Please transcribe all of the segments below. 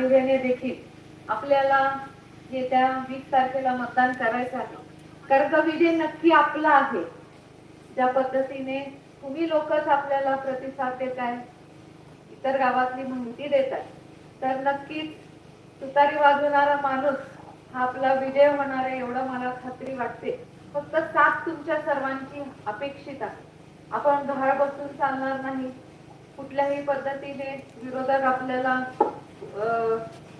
गांभीर्याने देखील आपल्याला येत्या वीस तारखेला मतदान करायचं आहे. कर्ज विजय नक्की आपला आहे ज्या पद्धतीने तुम्ही लोकच आपल्याला प्रतिसाद देत आहे इतर गावातली माहिती देत आहे तर नक्कीच तुतारी वाजवणारा माणूस हा आपला विजय होणार आहे एवढं मला खात्री वाटते. फक्त साथ तुमच्या सर्वांची अपेक्षित आहे. आपण धाड बसून चालणार नाही. कुठल्याही पद्धतीने विरोधक आपल्याला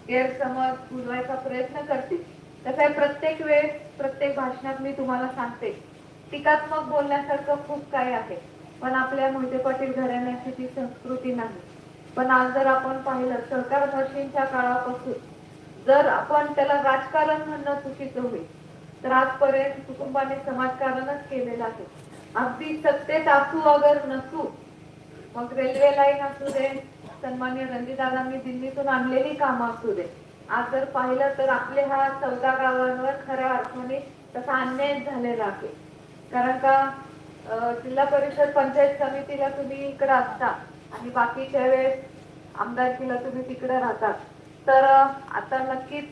गैरसमज बुजवायचा प्रयत्न करतील. तसं प्रत्येक वेळेस प्रत्येक भाषणात मी तुम्हाला सांगते टीकात्मक बोलण्यासारखं खूप काही आहे पण आपल्या मोहिते पाटील घराण्याची ती संस्कृती नाही. पण आज जर आपण पाहिलं सरकार भाषेच्या काळापासून जर आपण त्याला राजकारण म्हणणं चुकीचं होईल तर आजपर्यंत कुटुंबाने समाजकारणच केलेलं आहे. अगदी सत्तेत असू अगर नसू मग रेल्वे लाईन असू दे सन्मान्य रणजितदादांनी दिल्लीतून आणलेली कामं असू दे. आज जर पाहिलं तर आपले हा चौदा गावांवर खऱ्या अर्थाने तसा अन्याय झालेला आहे. कारण का जिल्हा परिषद पंचायत समितीला तुम्ही इकडे असता आणि बाकीच्या वेळेस आमदारकीला तुम्ही तिकडे राहतात. तर आता नक्कीच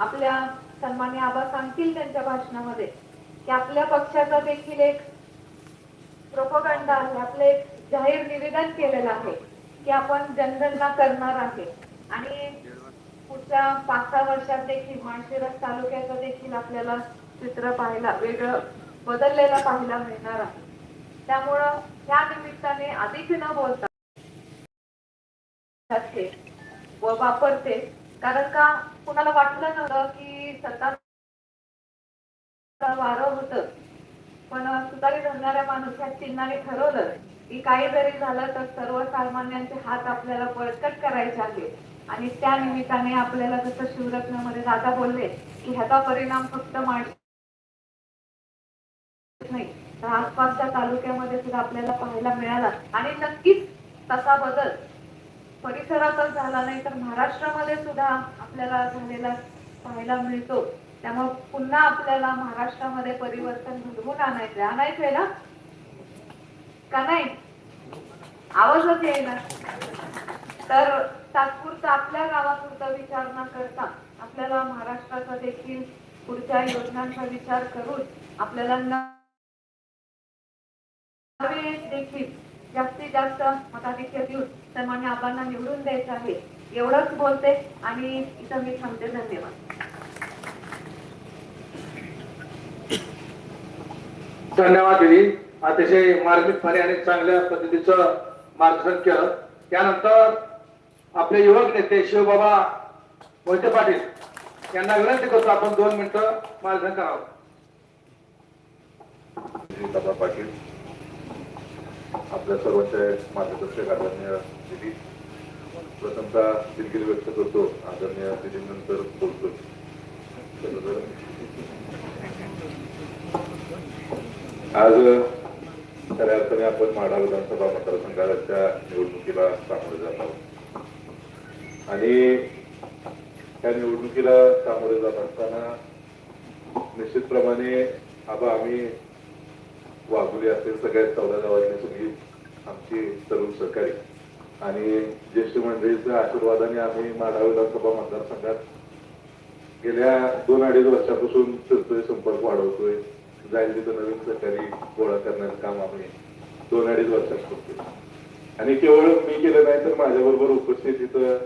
आपल्या सन्मान्य आबा सांगतील त्यांच्या भाषणामध्ये की आपल्या पक्षाचा देखील एक प्रोपगंडा आहे आपलं एक जाहीर निवेदन केलेलं आहे की आपण जनगणना करणार आहे. आणि पुढच्या पाच सहा वर्षात देखील माणशिरस तालुक्याचं देखील आपल्याला चित्र पाहायला वेगळं बदललेलं पाहायला मिळणार आहे. त्यामुळं त्या निमित्ताने अधिक न बोलता व वापरते. कारण का कुणाला वाटलं नव्हतं की सत्ता वारं होतं. पण सुतारी धरणाऱ्या माणूस ह्या चिन्हाने ठरवलं की काही जरी झालं तर सर्वसामान्यांचे हात आपल्याला बळकट करायचे आहे आणि त्या निमित्ताने आपल्याला जसं शिवरत्नामध्ये दादा बोलले की ह्याचा परिणाम फक्त माळ नाही. तर आसपासच्या तालुक्यामध्ये सुद्धा आपल्याला पाहायला मिळाला. आणि नक्कीच तसा बदल परिसरातच झाला नाही तर महाराष्ट्रामध्ये सुद्धा आपल्याला झालेला पाहायला मिळतो. त्यामुळे पुन्हा आपल्याला महाराष्ट्रामध्ये परिवर्तन घडवून आणायचंय आणायचंय ना? का नाही? आवाजच येईना. तर तात्पुरता आपल्या गावापुरता विचार न करता आपल्याला महाराष्ट्राचा देखील पुढच्या योजनांचा विचार करून आपल्याला देखील जास्तीत जास्त मताधिक्य देऊन सन्मान्य आबांना निवडून द्यायचं आहे. एवढंच बोलते आणि इथं मी थांबते. धन्यवाद. धन्यवाद दिली. अतिशय मार्मिकपणे आणि चांगल्या पद्धतीचं मार्गदर्शन केलं. त्यानंतर आपले युवक नेते शिवबाबा मोहिते पाटील यांना विनंती करतो आपण दोन मिनिटं मार्गदर्शन करावं. बाबा पाटील आपल्या सर्वांचे मार्गदर्शक आदरणीय दिदी प्रथमतः दिलगिरी व्यक्त करतो. आदरणीय दिदीनंतर बोलतो आज खऱ्या अर्थाने आपण माढा विधानसभा मतदारसंघाच्या निवडणुकीला सामोरे जात आहोत. आणि या निवडणुकीला सामोरे जात असताना निश्चितप्रमाणे आबा आम्ही वागुली असेल सगळ्यात चौदा गावातले सगळी आमची तरुण सहकारी आणि ज्येष्ठ मंडळीच्या आशीर्वादाने आम्ही माढा विधानसभा मतदारसंघात गेल्या दोन अडीच वर्षापासून फिरतोय संपर्क वाढवतोय. जाईल तिथं नवीन सरकारी गोळा करण्याचं काम आम्ही दोन अडीच वर्षात करतोय. आणि केवळ मी केलं नाही तर माझ्याबरोबर उपस्थित तिथं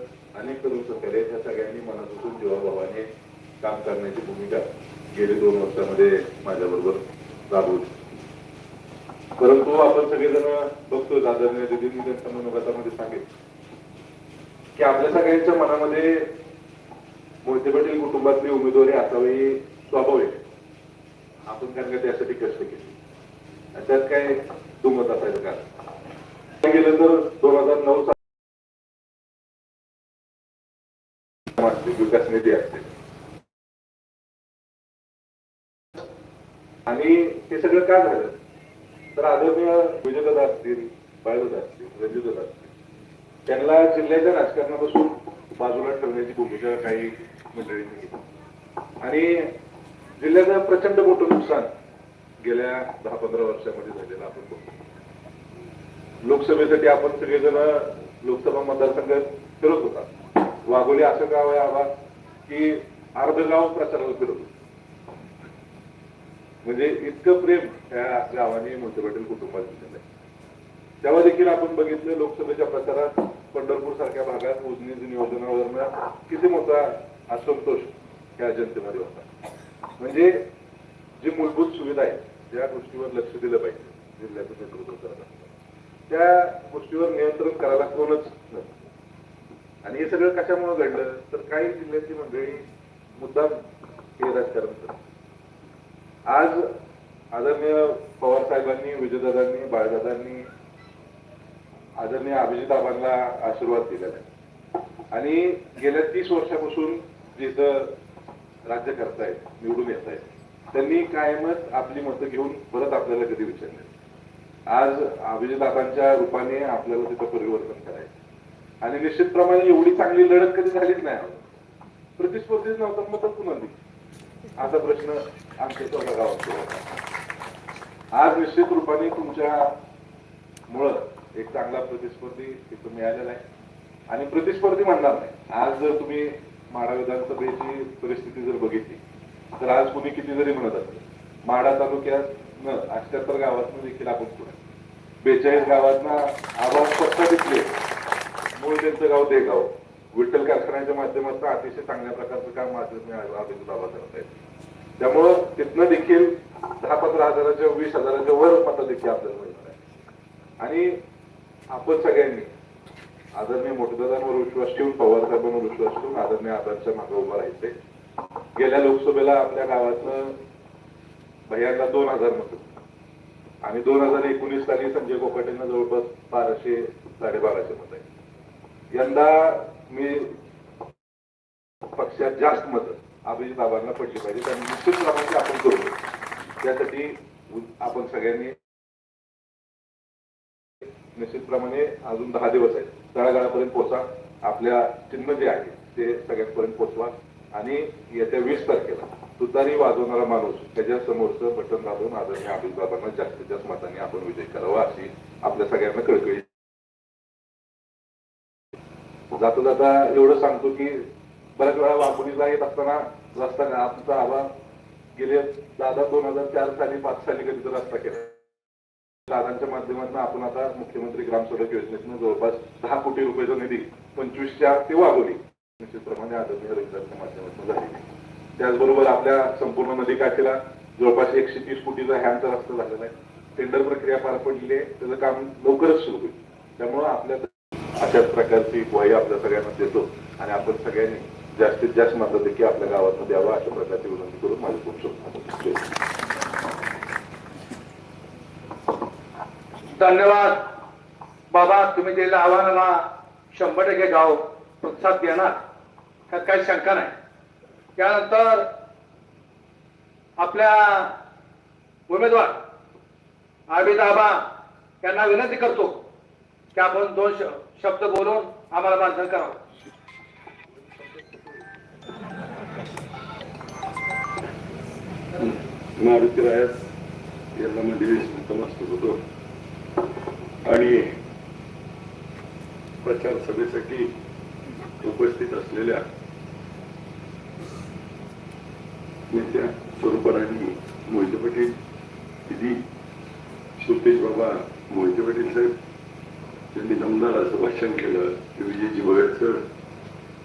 अनेक तरुण सहकारी आहेत. ह्या सगळ्यांनी मनापासून जीवाभावाने काम करण्याची भूमिका गेली दोन वर्षामध्ये माझ्याबरोबर राबवली. परंतु आपण सगळेजण बघतो दादरने दिदींनी त्यांच्या मनोगतामध्ये सांगितलं की आपल्या सगळ्यांच्या मनामध्ये मोहिते पाटील कुटुंबातली उमेदवारी असावी स्वाभाविक. आपण त्यांना त्यासाठी कष्ट केले. त्यात काय दुमत असायचं का? गेलं तर दोन हजार नऊ साली विकास निधी असते. आणि हे सगळं का झालं? तर आदरणीय विजयदादा असतील बाळदादा असतील रणजितदादा असतील त्यांना जिल्ह्याच्या राजकारणापासून बाजूला ठेवण्याची भूमिका काही मंडळींनी घेतली. आणि जिल्ह्याचं प्रचंड मोठं नुकसान गेल्या दहा पंधरा वर्षामध्ये झालेलं आपण बघतो. लोकसभेसाठी आपण सगळेजण लोकसभा मतदारसंघात फिरत होता. वाघोली असं गाव आहे आबा की अर्ध गाव प्रचाराला फिरतो म्हणजे इतकं प्रेम त्या गावाने मोठे पाटील कुटुंबात दिलेलं आहे. तेव्हा देखील आपण बघितलं लोकसभेच्या प्रचारात पंढरपूर सारख्या भागात उजनी नियोजनावरनं किती मोठा असंतोष या जनतेमध्ये होता. म्हणजे जी मूलभूत सुविधा आहे त्या गोष्टीवर लक्ष दिलं पाहिजे जिल्ह्याचं नेतृत्व करत असताना त्या गोष्टीवर नियंत्रण करायला कोणच आणि हे सगळं कशामुळे घडलं? तर काही जिल्ह्याची मंडळी मुद्दाम हे राजकारण करतात. आज आदरणीय पवार साहेबांनी विजयदादांनी बाळदादांनी आदरणीय अभिजिताबांना आशीर्वाद दिलेला आहे. आणि गेल्या तीस वर्षापासून जिथं राज्य करतायत निवडून येत आहेत त्यांनी कायमच आपली मतं घेऊन परत आपल्याला कधी विचारले आज अभिजितदादांच्या रूपाने आपल्याला तिथं परिवर्तन करायचं. आणि निश्चितप्रमाणे एवढी चांगली लढत कधी झालीच नाही प्रतिस्पर्धीच नव्हतं मग पुन्हा असा प्रश्न आमच्या स्वतः गावात आज निश्चित रूपाने तुमच्या मुळे एक चांगला प्रतिस्पर्धी तिथं मिळालेला आहे. आणि प्रतिस्पर्धी म्हणणार नाही. आज जर तुम्ही माडा विधानसभेची परिस्थिती जर बघितली तर आज कोणी किती जरी म्हणत असत माडा तालुक्यात न अठ्याहत्तर गावातनं देखील आपण पुढे बेचाळीस गावांना आवाज स्वतः दिसले. मूळ त्यांचं गाव ते गाव विठ्ठल कारखान्याच्या माध्यमातून अतिशय चांगल्या प्रकारचं काम माझं अभिजित बाबा करत आहेत त्यामुळं तिथनं देखील दहा पंधरा हजाराच्या वीस हजाराच्या वर मतं देखील आपल्याला मिळणार आहे. आणि आपण सगळ्यांनी आदरणीय मोठदादांवर विश्वास ठेवून पवार साहेबांवर विश्वास ठेवून आदरणीय आदांच्या मागे उभं राहायचे. गेल्या लोकसभेला आपल्या गावातनं भैयांना दोन हजार मत. आणि दोन हजार एकोणीस साली संजय कोकाटेंना जवळपास बाराशे साडेबाराशे मत आहे यंदा मी पक्षात जास्त मत अभिजित बाबांना पडली पाहिजे. त्यांनी निश्चित प्रमाणे आपण करू त्यासाठी आपण सगळ्यांनी निश्चितप्रमाणे अजून दहा दिवस आहेत. तळागाळापर्यंत पोहोचा. आपल्या चिन्ह जे आहे ते सगळ्यांपर्यंत पोहोचवा. आणि येत्या वीस तारखेला तुतारी वाजवणारा माणूस त्याच्या समोरचं बटन दाबून आदरणीय अभिजित बाबांना जास्तीत जास्त मताने आपण विजय करावा अशी आपल्या सगळ्यांना कळकळी. जाता जाता एवढं सांगतो की बऱ्याच वेळा वाघोलीला येत असताना रस्ता आमचा आवाज गेले दादा दोन हजार चार साली पाच साली कधी तर रस्ता केला. दादांच्या माध्यमातून आपण आता मुख्यमंत्री ग्राम सडक योजनेतून जवळपास दहा कोटी रुपयाचा निधी पंचवीसच्या ते वागवली निश्चितप्रमाणे आदरणीय रविदासच्या माध्यमातून झालेली त्याचबरोबर आपल्या संपूर्ण नदीकाठीला जवळपास एकशे तीस कोटीचा हॅमचा रस्ता झालेला आहे. टेंडर प्रक्रिया पार पडली आहे. त्याचं काम लवकरच सुरू होईल. त्यामुळं आपल्या अशाच प्रकारची ग्वाही आपल्या सगळ्यांना देतो आणि आपण सगळ्यांनी जास्तीत जास्त मदत देखील आपल्या गावात द्यावं अशा प्रकारची विनंती करून माझे खूप शुभ धन्यवाद. बाबा तुम्ही दिलेल्या आव्हानाला शंभर टक्के गाव प्रोत्साहन देणार. त्यात काही शंका नाही. त्यानंतर आपल्या उमेदवार आबिद आबा यांना विनंती करतो की आपण दोन शब्द बोलून आम्हाला मानधन करावं. मारुती रायास यांना मध्ये म्हणजे होतो आणि प्रचार सभेसाठी उपस्थित असलेल्या नेत्या स्वरूपराणी मोहिते पाटील दिदी सुतेश बाबा मोहिते पाटील साहेब त्यांनी दमदार असं भाषण केलं. विजयजी भगत सर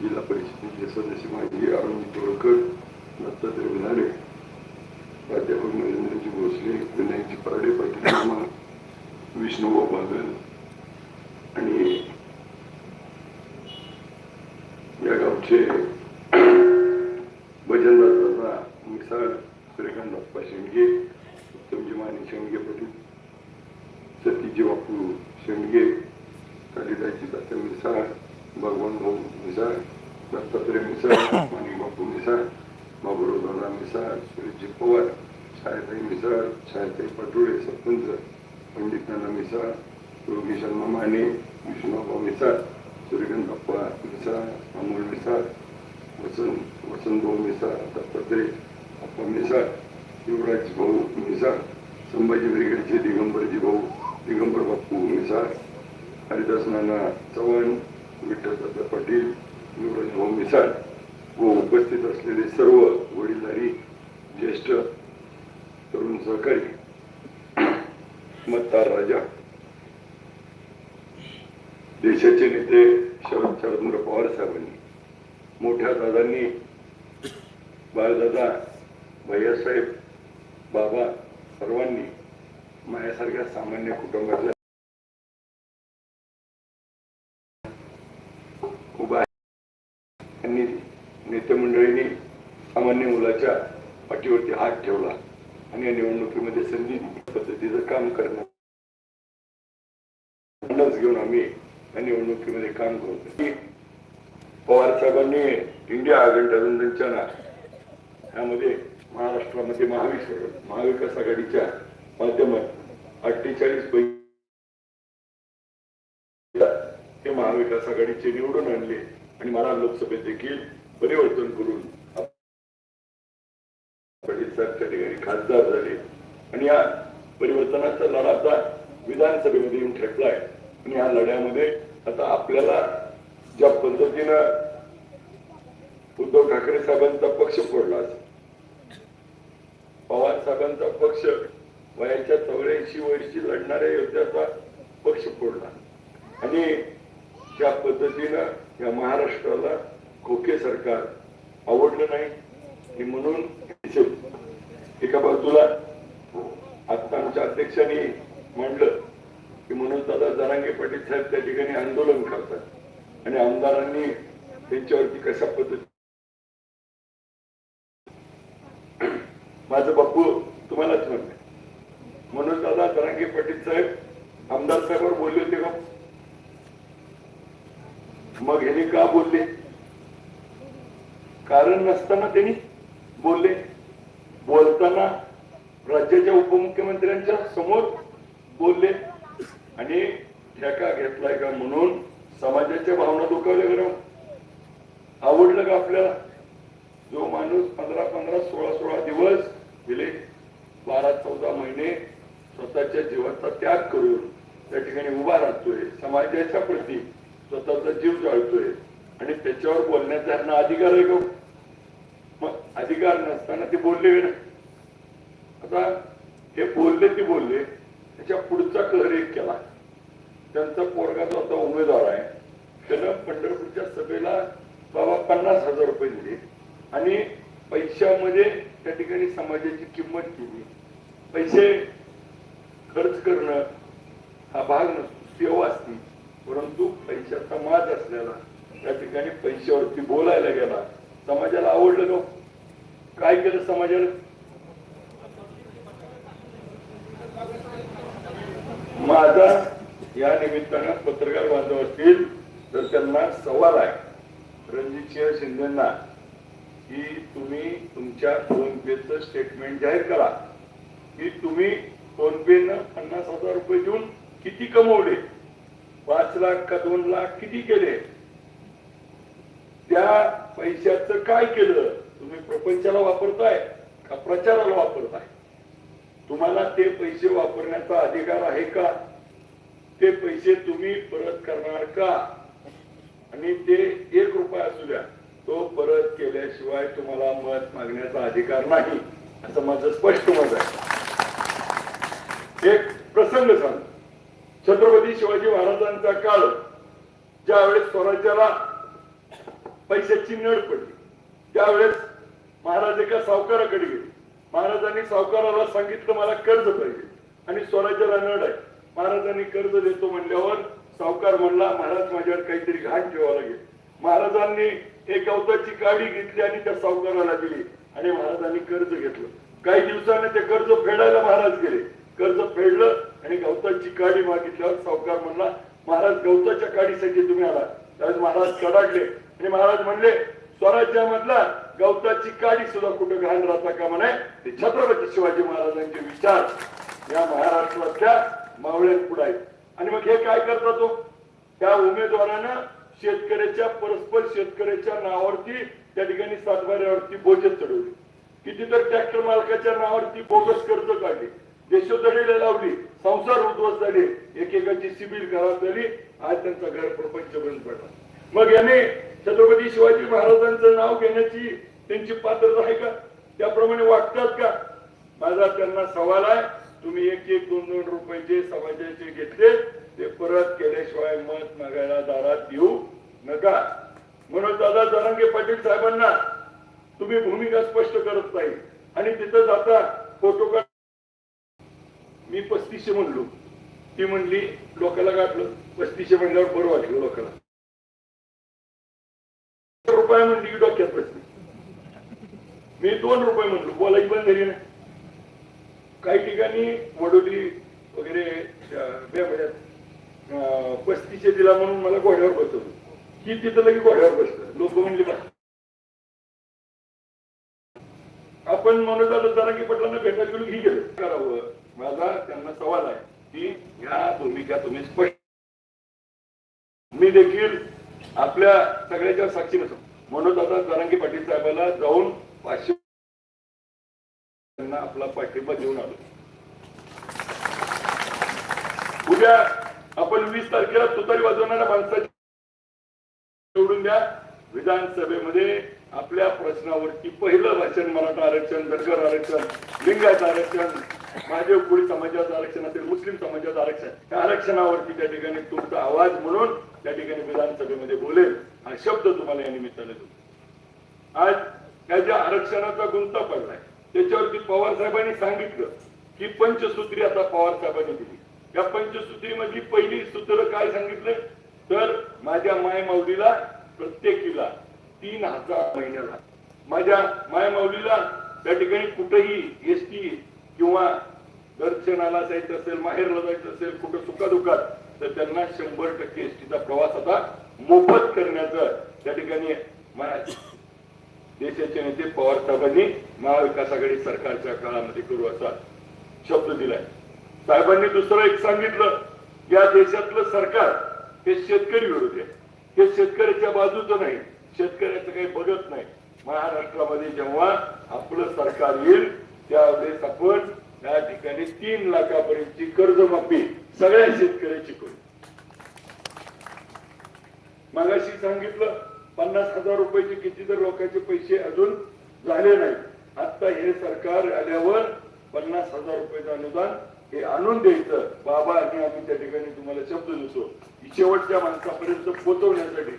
जिल्हा परिषदेचे सदस्य माजी अरुण तोळकर दत्तात्रय विधाने प्राध्यापक Narendraji Bhosale विनायकजी Snow of London उपस्थित असलेले सर्व वडीलधारी ज्येष्ठ तरुण सहकारी मतदार राजा देशाचे नेते शरदचंद्र पवार साहेबांनी मोठ्या दादांनी बाळदादा भैयासाहेब बाबा सर्वांनी माझ्यासारख्या सामान्य कुटुंबातल्या उभा आहे त्यांनी नेते मंडळींनी सामान्य मुलाच्या पाठीवरती हात ठेवला आणि या निवडणुकीमध्ये संधी पद्धतीचं काम करणं. अंदाज घेऊन आम्ही या निवडणुकीमध्ये काम करतो पवार साहेबांनी इंडिया गठबंधनच्या ना यामध्ये महाराष्ट्रामध्ये महाविक महाविकास आघाडीच्या माध्यमात अठ्ठेचाळीस पैकी हे महाविकास आघाडीचे निवडून आणले आणि मला लोकसभेत देखील परिवर्तन करून साहेब त्या ठिकाणी खासदार झाले. आणि या परिवर्तनाचा लढा आता विधानसभेमध्ये येऊन ठेपलाय. आणि या लढ्यामध्ये आता आपल्याला ज्या पद्धतीनं उद्धव ठाकरे साहेबांचा पक्ष फोडला पवार साहेबांचा पक्ष वयाच्या चौऱ्याऐंशी वर्षी लढणाऱ्या योद्ध्याचा पक्ष फोडला. आणि ज्या पद्धतीनं या महाराष्ट्राला खोके सरकार आवडलं नाही म्हणून दिसेल. आता आमच्या अध्यक्षांनी म्हणलं की म्हणून दादा जरांगे पाटील साहेब त्या ठिकाणी आंदोलन करतात. आणि आमदारांनी त्यांच्यावरती कशा पद्धती माझं बापू तुम्हालाच म्हणते म्हणून दादा जरांगे पाटील साहेब आमदार साहेबांवर बोलले होते का? मग ह्याने का बोलले? कारण नसताना त्यांनी बोलले. उपमुख्यमंत्र्यांच्या समोर बोलले आणि ठेका घेतलाय का म्हणून समाजाच्या भावना दुखावल्या गेल्या आवडलं का आपल्याला जो माणूस पंधरा पंधरा सोळा सोळा दिवस गेले बारा चौदा महिने स्वतःच्या जीवाचा त्याग करून त्या ठिकाणी उभा राहतोय समाजाच्या प्रती स्वतःचा जीव जाळतोय आणि त्याच्यावर बोलण्याचा यांना अधिकार आहे का मग अधिकार नसताना ते बोलले ना आता हे बोलले ते बोलले त्याच्या पुढचा कहर एक केला त्यांचा पोरगा जो आता उमेदवार आहे त्यानं पंढरपूरच्या सभेला बाबा पन्नास हजार रुपये दिले. आणि पैशामध्ये त्या ठिकाणी समाजाची किंमत केली. पैसे खर्च करणं हा भाग नसतो सेवा असती. परंतु पैशाचा माज असलेला त्या ठिकाणी पैशावरती बोलायला गेला समाजाला आवडलं का हो? काय केलं समाजाला माझा या निमित्तानं पत्रकार बांधव असतील तर त्यांना सवाल आहे. रणजितसिंह शिंदेना की तुम्ही तुमच्या फोनपेचं स्टेटमेंट जाहीर करा. की तुम्ही फोन पे न पन्नास हजार रुपये देऊन किती कमवले? पाच लाख का दोन लाख किती केले? त्या पैशाचं काय केलं? तुम्ही प्रपंचाला वापरताय का प्रचाराला वापरताय? तुम्हाला ते पैसे वापरण्याचा अधिकार आहे का? ते पैसे तुम्ही परत करणार का? आणि ते एक रुपया असू द्या तो परत केल्याशिवाय तुम्हाला मत मागण्याचा अधिकार नाही असं माझं स्पष्ट मत आहे. एक प्रसंग सांग छत्रपती शिवाजी महाराजांचा काळ ज्यावेळेस स्वराज्याला पैशाची नड पडली त्यावेळेस महाराज एका सावकाराकडे गेले. महाराजांनी सावकाराला सांगितलं मला कर्ज पाहिजे. आणि स्वराज्याला नड आहे. महाराजांनी कर्ज देतो म्हणल्यावर सावकार म्हणला महाराज माझ्यावर काहीतरी घाण ठेवावं लागेल. महाराजांनी एक गवताची काडी घेतली आणि त्या सावकाराला दिली. आणि महाराजांनी कर्ज घेतलं. काही दिवसाने ते कर्ज फेडायला महाराज गेले. कर्ज फेडलं आणि गवताची काडी मागितल्यावर सावकार म्हणला महाराज गवताच्या काडीसाठी तुम्ही आला. त्यावेळेस महाराज कडाडले. आणि महाराज म्हणले स्वराज्यामधला गवताची काडी सुद्धा कुठं घाण राहता का म्हणे? ते छत्रपती शिवाजी महाराजांचे विचार या महाराष्ट्रातल्या मावळ्यांपुढे आहेत. आणि मग हे काय करता तो? त्या उमेदवारानं शेतकऱ्याच्या परस्पर शेतकऱ्याच्या नावावरती त्या ठिकाणी सातबाऱ्यावरती बोजत चढवली. कितीतरी ट्रॅक्टर मालकाच्या नावावरती बोगस कर्ज काढले. देशोधडीला लावली. संसार उद्ध्वस्त झाले. एकेकाची सिबिल खराब झाली. आज त्यांचा घर प्रपंच बंद पडला. मग याने छत्रपती शिवाजी महाराजांचं नाव घेण्याची त्यांची पात्रता आहे का? त्याप्रमाणे वागतात का? माझा त्यांना सवाल आहे. तुम्ही एक एक दोन दोन जे समाजाचे घेतले ते परत केल्याशिवाय मत मागायला दारात येऊ नका. म्हणून दादा जरांगे पाटील साहेबांना तुम्ही भूमिका स्पष्ट करत नाही. आणि तिथं जाता फोटो का मी पस्तीसशे म्हणलो. ती म्हणली लोकाला गाठलं. पस्तीसशे म्हणल्यावर बरं वाटलं लोकांना रुपये म्हणली की डोक्यात बसली. मी दोन रुपये म्हणलो. बोलायची पण घरी नाही काही ठिकाणी वडोली वगैरे बेमड्यात पस्तीसशे दिला म्हणून मला घोड्यावर बसवलं. की तिथं लगे घोड्यावर बसलं. लोक म्हणले बस. आपण म्हणत आलो जरांगी पटलांना भेटायला गेलो ही गेलं? करावं. माझा त्यांना सवाल आहे की ह्या भूमिका तुम्ही स्पष्ट मी देखील आपल्या सगळ्याच्या साक्षी नसतो म्हणून आता जरांगी पाटील साहेबाला जाऊन पाचशे त्यांना आपला पाठिंबा देऊन आलो. उद्या आपण वीस तारखेला तुतारी वाजवणाऱ्या माणसाची निवडून द्या. विधानसभेमध्ये आपल्या प्रश्नावरती पहिलं भाषण मराठा आरक्षण धनगर आरक्षण लिंगायत आरक्षण माझे कोळी समाजाचं आरक्षण असेल मुस्लिम समाजाचं आरक्षण त्या आरक्षणावरती त्या ठिकाणी तुमचा आवाज म्हणून त्या ठिकाणी विधानसभेमध्ये बोलेल. हा शब्द तुम्हाला या निमित्ताने आज त्या ज्या आरक्षणाचा गुंता पडलाय त्याच्यावरती पवार साहेबांनी सांगितलं की पंचसूत्री आता पवार साहेबांनी दिली. या पंचसूत्रीमधली पहिली सूत्र काय सांगितलं? तर माझ्या माय माऊलीला प्रत्येकीला तीन हजार महिन्याला. माझ्या माय माऊलीला त्या ठिकाणी कुठेही एस टी किंवा दर्शनाला जायचं असेल माहेरला जायचं असेल कुठं सुखादुखात तर त्यांना शंभर टक्के एसटीचा प्रवास आता मोफत करण्याचं त्या ठिकाणी देशाचे नेते पवार साहेबांनी महाविकास आघाडी सरकारच्या काळामध्ये करू असा शब्द दिलाय. साहेबांनी दुसरं एक सांगितलं या देशातलं सरकार हे शेतकरी विरोधी आहे. हे शेतकऱ्याच्या बाजूचं नाही शेतकऱ्याचं काही बघत नाही. महाराष्ट्रामध्ये जेव्हा आपलं सरकार येईल त्यावेळेस आपण या ठिकाणी तीन लाखापर्यंतची कर्जमाफी सगळ्या शेतकऱ्याची करू. मागाशी सांगितलं पन्नास हजार रुपयाचे किती तर लोकांचे पैसे अजून झाले नाही. आता हे सरकार आल्यावर पन्नास हजार रुपयाचं अनुदान हे आणून द्यायचं. बाबा आणि आम्ही त्या ठिकाणी तुम्हाला शब्द देतो. शेवटच्या माणसापर्यंत पोहोचवण्यासाठी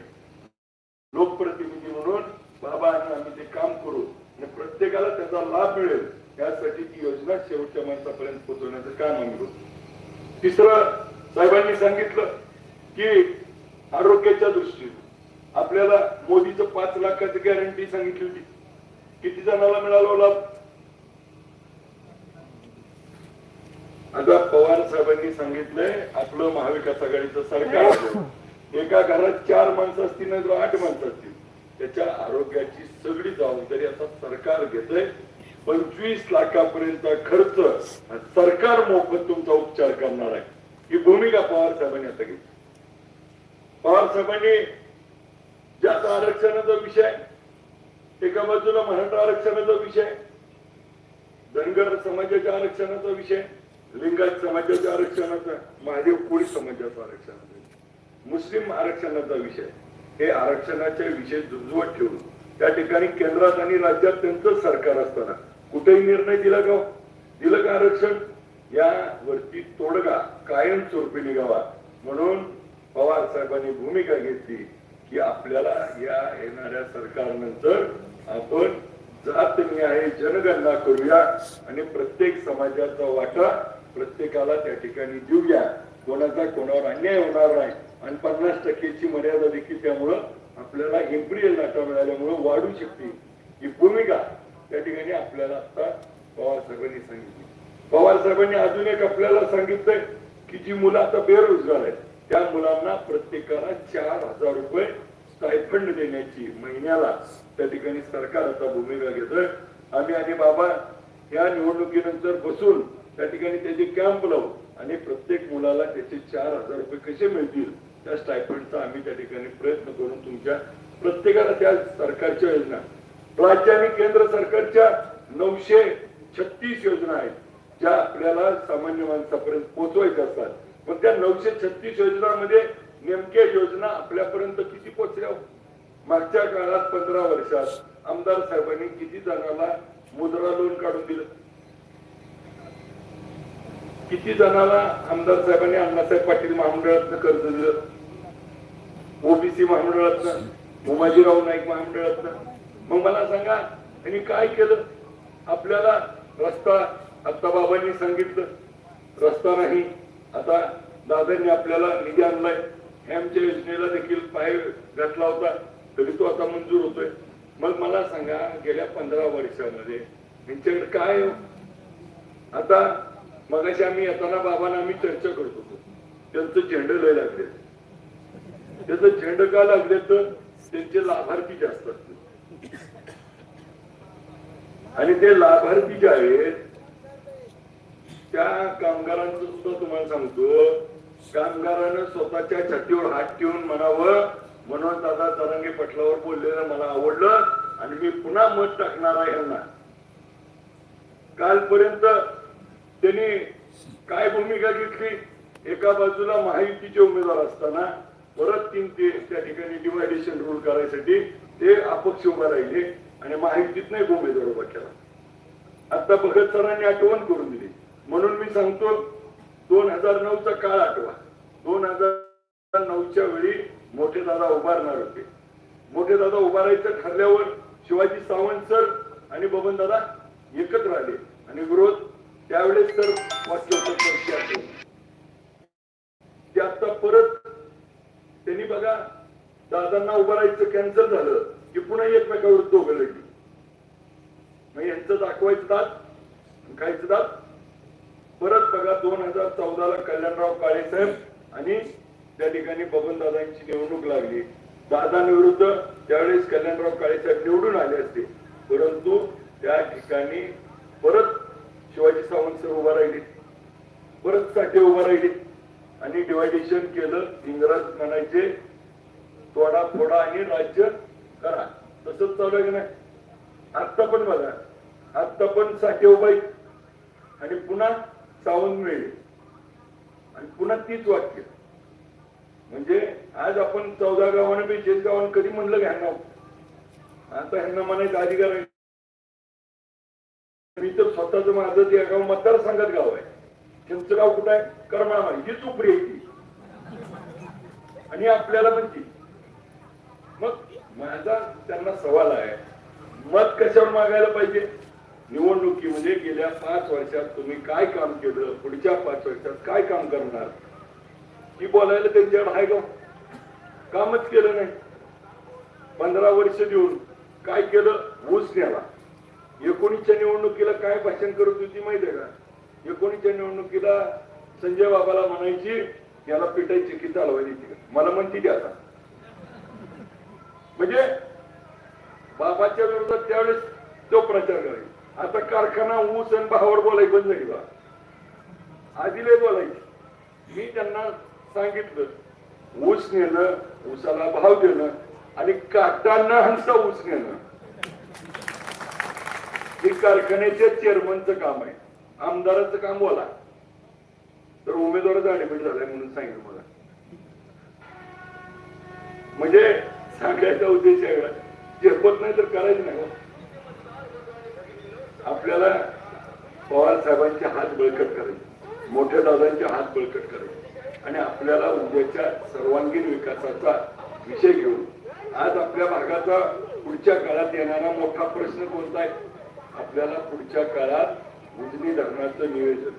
लोकप्रतिनिधी म्हणून बाबा आणि आम्ही ते काम करू. आणि प्रत्येकाला त्याचा लाभ मिळेल. यासाठी ती योजना शेवटच्या माणसापर्यंत पोहोचवण्याचं काम आम्ही करू. तिसरं साहेबांनी सांगितलं की आरोग्याच्या दृष्टीने आपल्याला मोदीचं पाच लाखाची गॅरंटी सांगितली होती. किती जणाला मिळालो लाभ आता पवार साहेबांनी सांगितलंय आपलं महाविकास आघाडीचं सरकार एका घरात चार माणसं असतील नाही आठ माणसं असतील. त्याच्या आरोग्याची सगळी जबाबदारी आता सरकार घेतय पंचवीस लाखापर्यंत खर्च सरकार मोफत तुमचा उपचार करणार आहे. ही भूमिका पवार साहेबांनी आता घेतली. पवार साहेबांनी ज्याचा आरक्षणाचा विषय एका बाजूला मराठा आरक्षणाचा विषय धनगर समाजाच्या आरक्षणाचा विषय लिंगायत समाजाच्या आरक्षणाचा महादेव कोळी समाजाचा आरक्षणाचा मुस्लिम आरक्षणाचा विषय हे आरक्षणाचे विषय जुजवत ठेवून त्या ठिकाणी केंद्रात आणि राज्यात त्यांचं सरकार असताना कुठेही निर्णय दिला का हो? दिलं का आरक्षण? यावरती तोडगा कायमस्वरूपी निघावा. म्हणून पवार साहेबांनी भूमिका घेतली. की आपल्याला या येणाऱ्या सरकारनंतर आपण जात न्याय जनगणना करूया आणि प्रत्येक समाजाचा वाटा प्रत्येकाला त्या ठिकाणी देऊया. कोणाचा कोणावर अन्याय होणार नाही. आणि पन्नास टक्केची मर्यादा देखील त्यामुळं आपल्याला एप्रिल नाटा मिळाल्यामुळं वाढू शकते. ही भूमिका त्या ठिकाणी आपल्याला आता पवार साहेबांनी सांगितली. पवार साहेबांनी अजून एक आपल्याला सांगितलंय की जी मुलं आता बेरोजगार आहेत त्या मुलांना प्रत्येकाला चार हजार रुपये स्टायफंड देण्याची महिन्याला त्या ठिकाणी सरकार आता भूमिका घेतोय. आम्ही आणि बाबा या निवडणुकीनंतर बसून त्या ठिकाणी त्याचे कॅम्प लावू आणि प्रत्येक मुलाला त्याचे चार हजार रुपये कसे मिळतील त्या स्टायफंडचा आम्ही त्या ठिकाणी प्रयत्न करून तुमच्या प्रत्येकाला त्या सरकारच्या योजना राज्य आणि केंद्र सरकारच्या नऊशे छत्तीस योजना आहेत ज्या आपल्याला सामान्य माणसापर्यंत पोहोचवायच्या असतात. मग त्या नऊशे छत्तीस योजनांमध्ये नेमक्या योजना आपल्यापर्यंत किती पोचल्या? मागच्या काळात पंधरा वर्षात आमदार साहेबांनी किती जणाला मुद्रा लोन काढून दिलं? किती जणाला आमदार साहेबांनी अण्णासाहेब पाटील महामंडळातनं कर्ज दिलं? ओबीसी महामंडळातनं उमाजीराव नाईक महामंडळातनं? मग मला सांगा त्यांनी काय केलं? आपल्याला रस्ता आता बाबांनी सांगितलं रस्ता नाही आता दादांनी आपल्याला निधी आणलाय. हॅमच्या योजनेला देखील पाय घातला होता. तरी तो आता मंजूर होतोय. मग मला सांगा गेल्या पंधरा वर्षामध्ये यांच्याकडे काय आता मगाशी आम्ही येताना बाबांना आम्ही चर्चा करत होतो. त्यांचं झेंड लय लागले. त्याचं झेंड का लागले तर त्यांचे लाभार्थी जास्त असतात आणि ते लाभार्थी जे आहेत त्या कामगारांचं सुद्धा तुम्हाला सांगतो. कामगारानं स्वतःच्या छातीवर हात ठेवून म्हणावं म्हणून दादा तरंगे पटलावर बोललेलं मला आवडलं आणि मी पुन्हा मत टाकणार आहे यांना कालपर्यंत त्यांनी काय भूमिका घेतली? एका बाजूला महायुतीचे उमेदवार असताना परत तीन ते त्या ठिकाणी डिवायडेशन रूल करायसाठी ते अपक्ष उभा राहिले आणि महायुतीत नाही उमेदवार उभा केला. आता भगत सरांनी आठवण करून दिली. म्हणून मी सांगतो दोन हजार नऊचा काळ आठवा. दोन हजार नऊच्या वेळी मोठे दादा उभारणार होते. मोठे दादा उभारायचं ठरल्यावर शिवाजी सावंत सर आणि बबन दादा एकत्र आले. आणि विरोध त्यावेळेस तर वाक्य ते आता परत त्यांनी बघा दादांना उभारायचं कॅन्सल झालं की पुन्हा एकमेकावर दोघं लढली. मग यांचं दाखवायचं दात खायचं दात. परत बघा दोन हजार चौदाला कल्याणराव काळे साहेब आणि त्या ठिकाणी बबनदादांची निवडणूक लागली. दादांविरुद्ध त्यावेळेस कल्याणराव काळे साहेब निवडून आले असते परंतु त्या ठिकाणी परत शिवाजी सावंत सर उभा राहिले. परत साठे उभा राहिले आणि डिवायडेशन केलं इंग्रज म्हणायचे तोडा फोडा आणि राज्य करा. तसंच चालू आहे की नाही? आत्ता पण बघा आत्ता पण साठे उभा आणि पुन्हा सावंत मिळेल आणि पुन्हा तीच वाक्य. म्हणजे आज आपण चौदा गावाने बेचाळीस गावाने कधी म्हणलं ह्यांना आता ह्यांना म्हणायचं अधिकार मी तर स्वतःच माझं ते गाव मतदारसंघात गाव आहे. त्यांचं गाव कुठं आहे? करमाळा ही चुपरी आहे ती. आणि आपल्याला म्हणते मग माझा त्यांना सवाल आहे मत कशावर मागायला पाहिजे? निवडणुकीमध्ये गेल्या पाच वर्षात तुम्ही काय काम केलं? पुढच्या पाच वर्षात काय काम करणार? ही बोलायला त्यांच्याकडे आहे का? कामच केलं नाही. पंधरा वर्ष देऊन काय केलं? ऊस नेला एकोणीसच्या निवडणुकीला काय भाषण करत होती माहिती आहे का? एकोणीसच्या निवडणुकीला संजय बाबाला म्हणायची याला पिटायची की? चालवायची मला म्हणती ती आता. म्हणजे बाबाच्या विरोधात त्यावेळेस तो प्रचार करायचा. आता कारखाना ऊस आणि भावावर बोलाय बंद झाली बा आधी लय बोलायची. मी त्यांना सांगितलं ऊस नेणं ऊसाला भाव देणं आणि काटांना हंसा ऊस नेणं. हे कारखान्याच्या चेअरमनचं काम आहे. आमदाराचं काम बोला. तर उमेदवाराचा ऍडमिट झालाय म्हणून सांगितलं मला. म्हणजे सांगायचा उद्देश आहे झेपत नाही तर करायचं नाही हो. आपल्याला पवार साहेबांचे हात बळकट करायचे मोठ्या दादांचे हात बळकट करायचे आणि आपल्याला उद्याच्या सर्वांगीण विकासाचा विषय घेऊन आज आपल्या भागाचा पुढच्या काळात येणारा मोठा प्रश्न कोणता आहे? आपल्याला पुढच्या काळात उजनी धरणाचं नियोजन.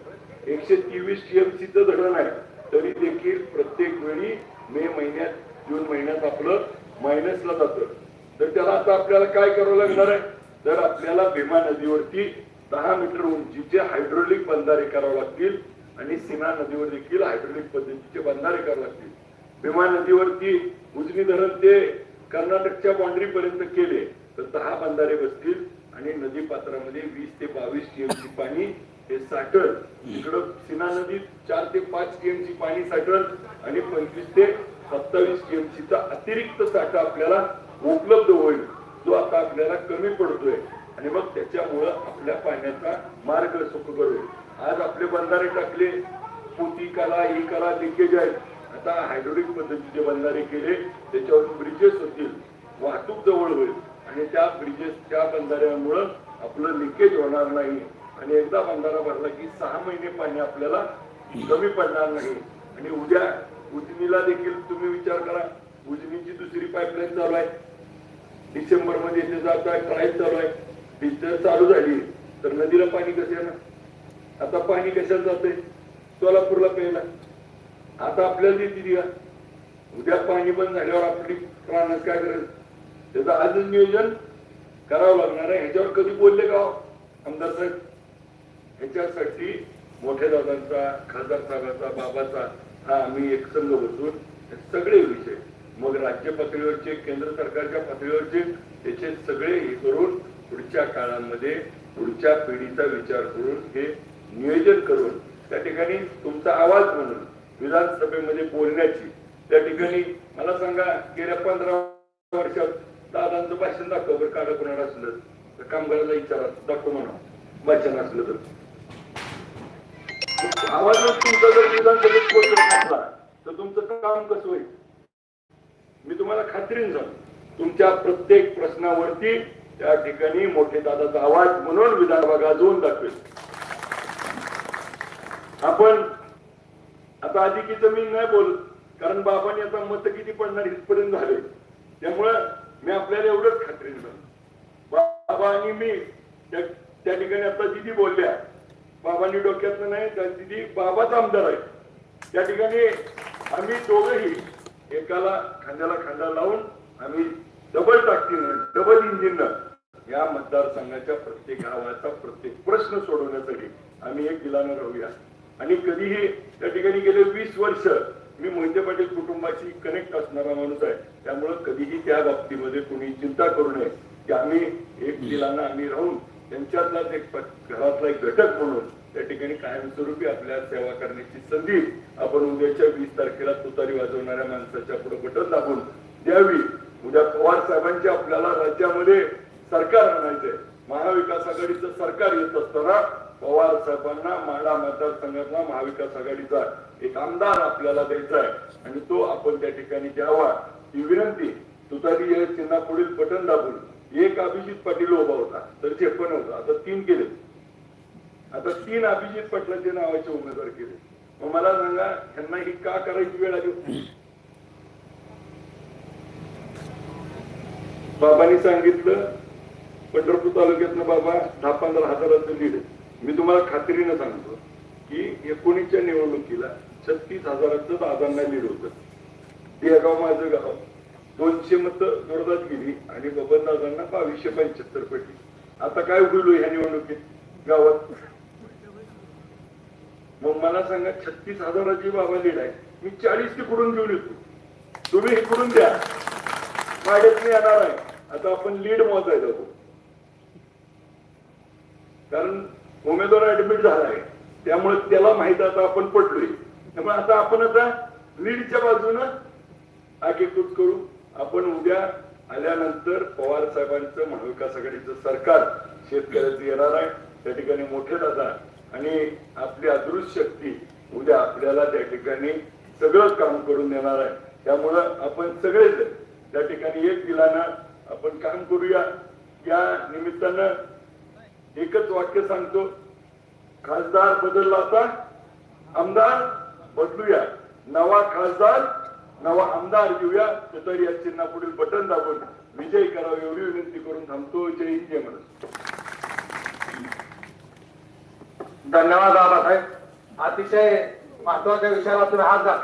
एकशे तेवीस टीएमसीचं धरण आहे. तरी देखील प्रत्येक वेळी मे महिन्यात जून महिन्यात आपलं मायनसला जातं. तर त्याला आता आपल्याला काय करावं लागणार आहे? तर आपल्याला भीमा नदीवरती दहा मीटर उंचीचे हायड्रोलिक बंधारे करावे लागतील आणि सीना नदीवर देखील हायड्रोलिक पद्धतीचे बंधारे करावे लागतील. भीमा नदीवरती उजनी धरण ते कर्नाटकच्या बाउंड्री पर्यंत केले तर दहा बंधारे बसतील आणि नदी पात्रामध्ये वीस ते बावीस टीएमसी पाणी हे साठल. इकडं सीना नदीत चार ते पाच टीएमसी पाणी साठल आणि पंचवीस ते सत्तावीस टीएमसीचा अतिरिक्त साठा आपल्याला उपलब्ध होईल. तो आता आपल्याला कमी पडतोय आणि मग त्याच्यामुळं आपल्या पाण्याचा मार्ग सुखकर होईल. आज आपले बंधारे टाकले पोती कला ही कला लिकेज आहेत. आता हायड्रोलिक पद्धतीचे बंधारे केले त्याच्यावर ब्रिजेस होतील वाहतूक जवळ होईल. आणि त्या ब्रिजेस त्या बंधाऱ्यामुळं आपलं लिकेज होणार नाही. आणि एकदा बंधारा भरला की सहा महिने पाणी आपल्याला कमी पडणार नाही. आणि उद्या उजनीला देखील तुम्ही विचार करा. उजनीची दुसरी पाईपलाईन चालू आहे. डिसेंबरमध्ये ते जात ट्रायल चालू आहे. ती जर चालू झाली. तर नदीला पाणी कसं येणार? आता पाणी कशाला जातंय? सोलापूरला प्यायला. आता आपल्याला देते दिया उद्या पाणी बंद झाल्यावर आपली प्राणात काय करेल त्याचं आजच नियोजन करावं लागणार आहे. ह्याच्यावर कधी बोलले का हो? आमदार साहेब? ह्याच्यासाठी मोठ्या दादांचा खासदार साहेबांचा बाबाचा हा आम्ही एक संघ बसून हे सगळे विषय मग राज्य पातळीवरचे केंद्र सरकारच्या पातळीवरचे त्याचे सगळे हे करून पुढच्या काळामध्ये पुढच्या पिढीचा विचार करून हे नियोजन करून त्या ठिकाणी तुमचा आवाज म्हणून विधानसभेमध्ये बोलण्याची त्या ठिकाणी मला सांगा गेल्या पंधरा वर्षात दादांचं भाषण दाखव बरं काढा कोणाला असलं तर कामगाराला विचारा दाखव म्हणा भाषण असलं तर. आवाजच तुमचा जर विधानसभेत पोहोचत नसला तर तुमचं काम कसं होईल? मी तुम्हाला खात्रीन सांगतो. तुमच्या प्रत्येक प्रश्नावरती त्या ठिकाणी मोठे दादाचा आवाज म्हणून विधानसभा गाजवून दाखवेल. आपण आता अधिकीचं मी नाही बोल कारण बाबांनी आता मत किती पडणार इथपर्यंत झाले. त्यामुळं मी आपल्याला एवढंच खात्रीन सांगतो. बाबा आणि मी त्या त्या ठिकाणी आता दिदी बोलल्या. बाबांनी डोक्यातलं नाही त्या दिदी बाबाच आमदार आहे त्या ठिकाणी आम्ही दोघंही एकाला खांद्याला खांदा लावून आम्ही डबल टाकतीनं डबल इंजिननं या मतदारसंघाच्या प्रत्येक गावाचा प्रत्येक प्रश्न सोडवण्यासाठी आम्ही एक दिलानं राहूया. आणि कधीही त्या ठिकाणी गेले वीस वर्ष मी मोहिते पाटील कुटुंबाशी कनेक्ट असणारा माणूस आहे. त्यामुळं कधीही त्या बाबतीमध्ये कोणी चिंता करू नये. की आम्ही एक दिलानं आम्ही राहून त्यांच्यातलाच एक घरातला एक घटक म्हणून त्या ठिकाणी कायमस्वरूपी आपल्या सेवा करण्याची संधी आपण उद्याच्या वीस तारखेला तुतारी वाजवणाऱ्या माणसाच्या पुढे बटन दाबून द्यावी. उद्या पवार साहेबांचे आपल्याला राज्यामध्ये सरकार आणायचंय. महाविकास आघाडीचं सरकार येत असताना पवार साहेबांना माडा मतदारसंघातला महाविकास आघाडीचा एक आमदार आपल्याला द्यायचा आहे आणि तो आपण त्या ठिकाणी द्यावा ही विनंती. तुतारी या चिन्हापुढील बटन दाबून एक अभिजित पाटील उभा होता. तर ते पण होता. आता तीन केले आता तीन अभिजित पाटलांचे नावाचे उमेदवार केले. मग मला सांगा ह्यांना ही का करायची वेळ आली बाबांनी सांगितलं पंढरपूर तालुक्यातनं बाबा दहा पंधरा हजाराचं लीड मी तुम्हाला खात्रीनं सांगतो की एकोणीसच्या निवडणुकीला छत्तीस हजाराचं दादांना लीड होतं. ते गाव माझं गाव. दोनशे मत जोरदार गेली आणि बबन दादांना बावीसशे पंच्याहत्तर पडली. आता काय होईल हो ह्या निवडणुकीत? गावात? मग मला सांगा छत्तीस हजाराची बाबा लीड आहे. मी चाळीस तिकडून घेऊन येतो. तुम्ही इकडून द्या. माझ्यात मी येणार आहे. आता आपण लीड मोजायला जातो कारण उमेदवार ऍडमिट झालाय त्यामुळे त्याला माहीत आता आपण पटलोय. त्यामुळे आता आपण आता लीडच्या बाजूनं आगेकूच करू. आपण उद्या आल्यानंतर पवार साहेबांचं महाविकास आघाडीचं सरकार शेतकऱ्याचं येणार आहे. त्या ठिकाणी मोठे दादा आणि आपली अदृश्य शक्ती उद्या आपल्याला त्या ठिकाणी सगळं काम करून देणार आहे. त्यामुळं आपण सगळेच त्या ठिकाणी एक दिलानं आपण काम करूया. या निमित्तानं एकच वाक्य सांगतो. खासदार बदलला आता आमदार बदलूया. नवा खासदार नवा आमदार घेऊया. तरी या चिन्हा पुढील बटन दाबून विजय करावा एवढी विनंती करून थांबतो. जय हिंद जय महाराष्ट्र. धन्यवाद बाबासाहेब. अतिशय महत्त्वाच्या विषयाला तुम्ही हात घातला.